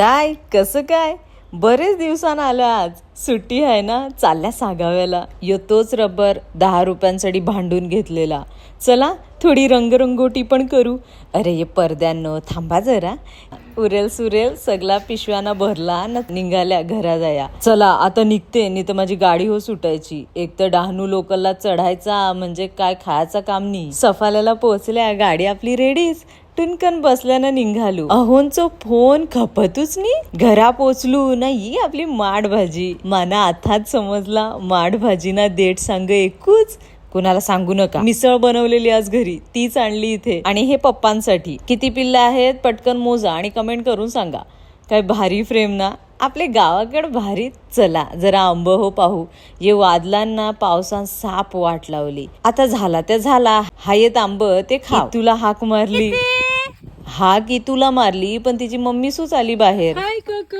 काय? कसं काय? बरेच दिवसानं आलं आज. सुट्टी आहे ना? चालल्या सागाव्याला. येतोच रबर. दहा रुपयांसाठी भांडून घेतलेला. चला थोडी रंगरंगोटी पण करू. अरे ये पडद्यानं. थांबा जरा. उरेल सुरेल. सगळा पिशव्यानं भरला न निघाल्या घरा जाया चला आता निघते. नाही तर माझी गाडी हो सुटायची. एक तर डहाणू लोकलला चढायचा. म्हणजे काय खायचं काम नाही. सफाल्याला पोहोचल्या. गाडी आपली रेडीच टुनकन बसल्यानं निघालो. अहोंचो फोन खपतच नाही घरा पोचलू नाही आपली माड भाजी माना आथात समजला माड भाजी ना देठ सांग एकूच. कुणाला सांगू नका. मिसळ बनवलेली आज घरी. तीच आणली इथे. आणि हे पप्पांसाठी. किती पिल्ल आहेत? पटकन मोजा आणि कमेंट करून सांगा. काय भारी फ्रेम ना. आपले गावाकडे भारी. चला जरा आंब हो पाहू. ये वादलांना पावसात साप वाट लावली. आता झाला त्या झाला. हा येत आंब ते खा तुला हाक मारली. हा की तुला मारली पण तिची मम्मी सूच आली बाहेर. हाय काका.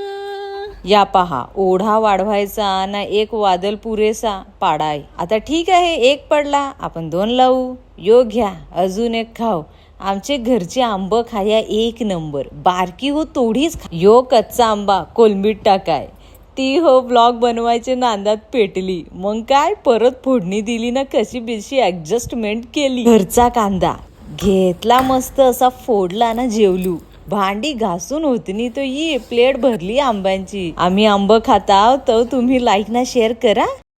या पहा ओढा वाढवायचा ना एक वादल पुरेसा पाडाय. आता ठीक आहे एक पडला आपण दोन लावू. यो घ्या अजून एक खाऊ. आमचे घरचे आंब खाया एक नंबर. बारकी हो तोडीच खा. यो कच्चा आंबा कोलमीत टाकाय. ती हो ब्लॉग बनवायचे नांदात पेटली. मग काय परत फोडणी दिली ना कशी बिशी ऍडजस्टमेंट केली. घरचा कांदा घेतला मस्त असा फोडला ना जेवलू. भांडी घासून होतनी तो ये प्लेट भरली आंब्यांची. आम्ही आंब खाताव तर तुम्ही लाईक ना शेअर करा.